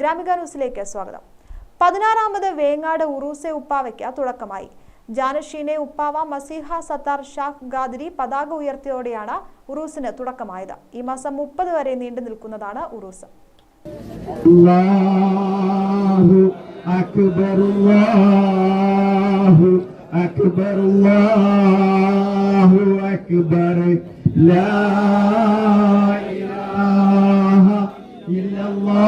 ഗ്രാമിക ന്യൂസിലേക്ക് സ്വാഗതം. പതിനാറാമത് വേങ്ങാട് ഉറൂസെ ഉപ്പാവയ്ക്ക് തുടക്കമായി. ജാനഷീനെ ഉപ്പാവ മസീഹ സത്താർ ഷാഖ് ഗാദിരി പതാക ഉയർത്തിയോടെയാണ് ഉറൂസിന് തുടക്കമായത്. ഈ മാസം മുപ്പത് വരെ നീണ്ടു നിൽക്കുന്നതാണ് ഉറൂസ്. അക്ബർ അക്ബർ അക്ബർ ലാ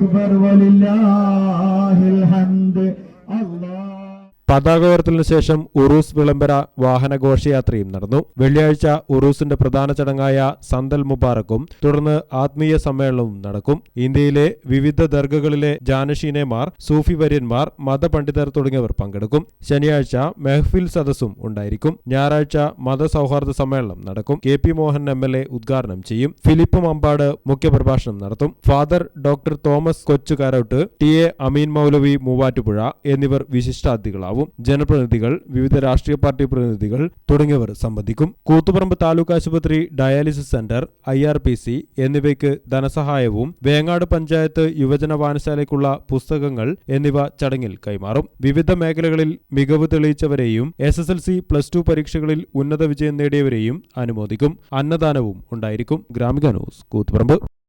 أكبر ولله الحمد الله പതാക ഉയർത്തലിന് ശേഷം ഉറൂസ് വിളംബര വാഹന ഘോഷയാത്രയും നടന്നു. വെള്ളിയാഴ്ച ഉറൂസിന്റെ പ്രധാന ചടങ്ങായ സന്തൽ മുബാറക്കും തുടർന്ന് ആത്മീയ സമ്മേളനവും നടക്കും. ഇന്ത്യയിലെ വിവിധ ദർഗകളിലെ ജാനഷീനേമാർ സൂഫി വര്യന്മാർ മതപണ്ഡിതർ തുടങ്ങിയവർ പങ്കെടുക്കും. ശനിയാഴ്ച മെഹ്ഫിൽ സദസ്സും ഉണ്ടായിരിക്കും. ഞായറാഴ്ച മതസൗഹാർദ്ദ സമ്മേളനം നടക്കും. K P Mohan M L A ഉദ്ഘാടനം ചെയ്യും. ഫിലിപ്പ് മമ്പാട് മുഖ്യപ്രഭാഷണം നടത്തും. Father doctor Thomas Kochukarottu T A Ameen Moulavi Muvattupuzha എന്നിവർ വിശിഷ്ടാതിഥികളാവും. ജനപ്രതിനിധികൾ വിവിധ രാഷ്ട്രീയ പാർട്ടി പ്രതിനിധികൾ തുടങ്ങിയവർ സംബന്ധിക്കും. കൂത്തുപറമ്പ് താലൂക്ക് ആശുപത്രി dialysis centre I R P C എന്നിവയ്ക്ക് ധനസഹായവും വേങ്ങാട് പഞ്ചായത്ത് യുവജന വായനശാലയ്ക്കുള്ള പുസ്തകങ്ങൾ എന്നിവ ചടങ്ങിൽ കൈമാറും. വിവിധ മേഖലകളിൽ മികവ് തെളിയിച്ചവരെയും S S L C plus two പരീക്ഷകളിൽ ഉന്നത വിജയം നേടിയവരെയും അനുമോദിക്കും. അന്നദാനവും ഉണ്ടായിരിക്കും. ഗ്രാമിക ന്യൂസ് കൂത്തുപറമ്പ്.